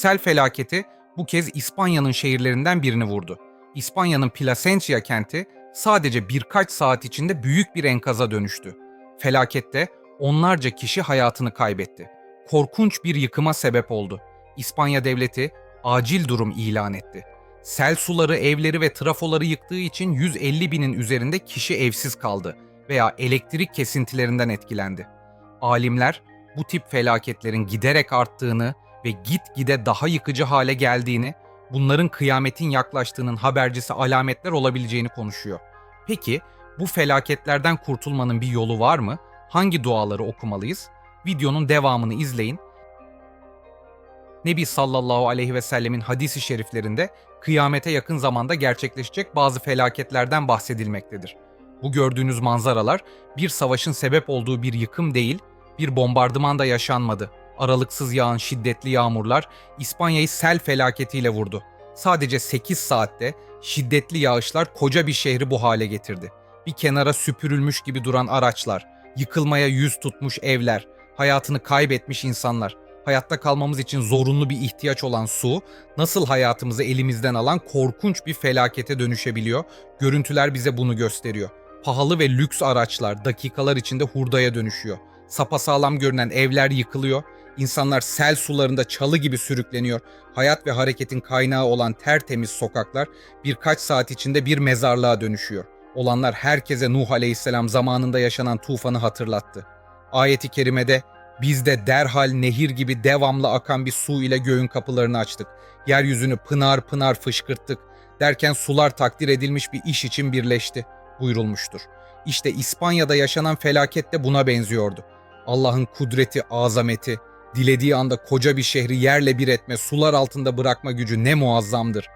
Sel felaketi bu kez İspanya'nın şehirlerinden birini vurdu. İspanya'nın Plasencia kenti sadece birkaç saat içinde büyük bir enkaza dönüştü. Felakette onlarca kişi hayatını kaybetti. Korkunç bir yıkıma sebep oldu. İspanya devleti acil durum ilan etti. Sel suları evleri ve trafoları yıktığı için 150 binin üzerinde kişi evsiz kaldı veya elektrik kesintilerinden etkilendi. Alimler bu tip felaketlerin giderek arttığını ve gitgide daha yıkıcı hale geldiğini, bunların kıyametin yaklaştığının habercisi alametler olabileceğini konuşuyor. Peki bu felaketlerden kurtulmanın bir yolu var mı? Hangi duaları okumalıyız? Videonun devamını izleyin. Nebi sallallahu aleyhi ve sellemin hadisi şeriflerinde kıyamete yakın zamanda gerçekleşecek bazı felaketlerden bahsedilmektedir. Bu gördüğünüz manzaralar bir savaşın sebep olduğu bir yıkım değil, bir bombardıman da yaşanmadı. Aralıksız yağan şiddetli yağmurlar İspanya'yı sel felaketiyle vurdu. Sadece 8 saatte şiddetli yağışlar koca bir şehri bu hale getirdi. Bir kenara süpürülmüş gibi duran araçlar, yıkılmaya yüz tutmuş evler, hayatını kaybetmiş insanlar, hayatta kalmamız için zorunlu bir ihtiyaç olan su, nasıl hayatımızı elimizden alan korkunç bir felakete dönüşebiliyor? Görüntüler bize bunu gösteriyor. Pahalı ve lüks araçlar dakikalar içinde hurdaya dönüşüyor. Sapasağlam görünen evler yıkılıyor. İnsanlar sel sularında çalı gibi sürükleniyor. Hayat ve hareketin kaynağı olan tertemiz sokaklar birkaç saat içinde bir mezarlığa dönüşüyor. Olanlar herkese Nuh Aleyhisselam zamanında yaşanan tufanı hatırlattı. Ayeti kerimede biz de derhal nehir gibi devamlı akan bir su ile göğün kapılarını açtık. Yeryüzünü pınar pınar fışkırttık derken sular takdir edilmiş bir iş için birleşti buyurulmuştur. İşte İspanya'da yaşanan felaket de buna benziyordu. Allah'ın kudreti, azameti, dilediği anda koca bir şehri yerle bir etme, sular altında bırakma gücü ne muazzamdır.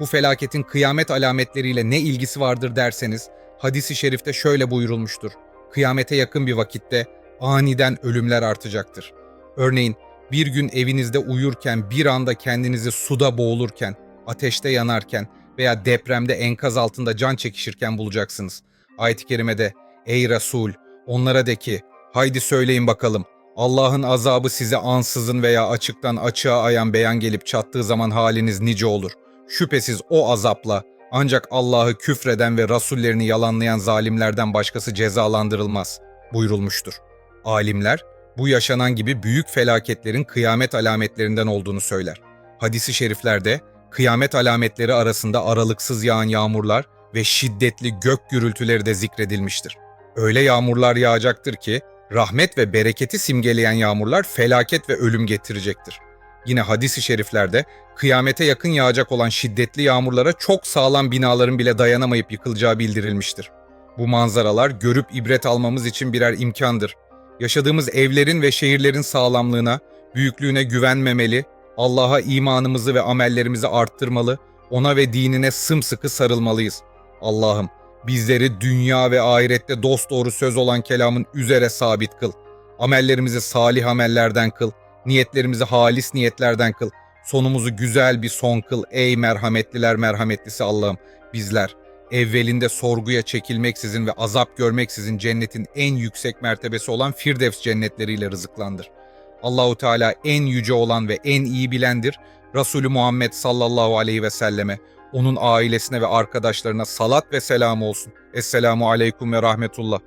Bu felaketin kıyamet alametleriyle ne ilgisi vardır derseniz, hadisi şerifte şöyle buyurulmuştur. Kıyamete yakın bir vakitte aniden ölümler artacaktır. Örneğin bir gün evinizde uyurken bir anda kendinizi suda boğulurken, ateşte yanarken veya depremde enkaz altında can çekişirken bulacaksınız. Ayet-i kerimede ey Resul onlara de ki haydi söyleyin bakalım Allah'ın azabı size ansızın veya açıktan açığa ayan beyan gelip çattığı zaman haliniz nice olur. Şüphesiz o azapla ancak Allah'ı küfreden ve rasullerini yalanlayan zalimlerden başkası cezalandırılmaz buyurulmuştur. Alimler bu yaşanan gibi büyük felaketlerin kıyamet alametlerinden olduğunu söyler. Hadisi şeriflerde kıyamet alametleri arasında aralıksız yağan yağmurlar ve şiddetli gök gürültüleri de zikredilmiştir. Öyle yağmurlar yağacaktır ki rahmet ve bereketi simgeleyen yağmurlar felaket ve ölüm getirecektir. Yine hadis-i şeriflerde kıyamete yakın yağacak olan şiddetli yağmurlara çok sağlam binaların bile dayanamayıp yıkılacağı bildirilmiştir. Bu manzaralar görüp ibret almamız için birer imkandır. Yaşadığımız evlerin ve şehirlerin sağlamlığına, büyüklüğüne güvenmemeli, Allah'a imanımızı ve amellerimizi arttırmalı, ona ve dinine sımsıkı sarılmalıyız. Allah'ım bizleri dünya ve ahirette dosdoğru söz olan kelamın üzere sabit kıl. Amellerimizi salih amellerden kıl, niyetlerimizi halis niyetlerden kıl. Sonumuzu güzel bir son kıl ey merhametliler merhametlisi Allah'ım. Bizler evvelinde sorguya çekilmeksizin ve azap görmeksizin cennetin en yüksek mertebesi olan Firdevs cennetleriyle rızıklandır. Allahu Teala en yüce olan ve en iyi bilendir. Resulü Muhammed sallallahu aleyhi ve selleme, onun ailesine ve arkadaşlarına salat ve selam olsun. Esselamu aleyküm ve rahmetullah.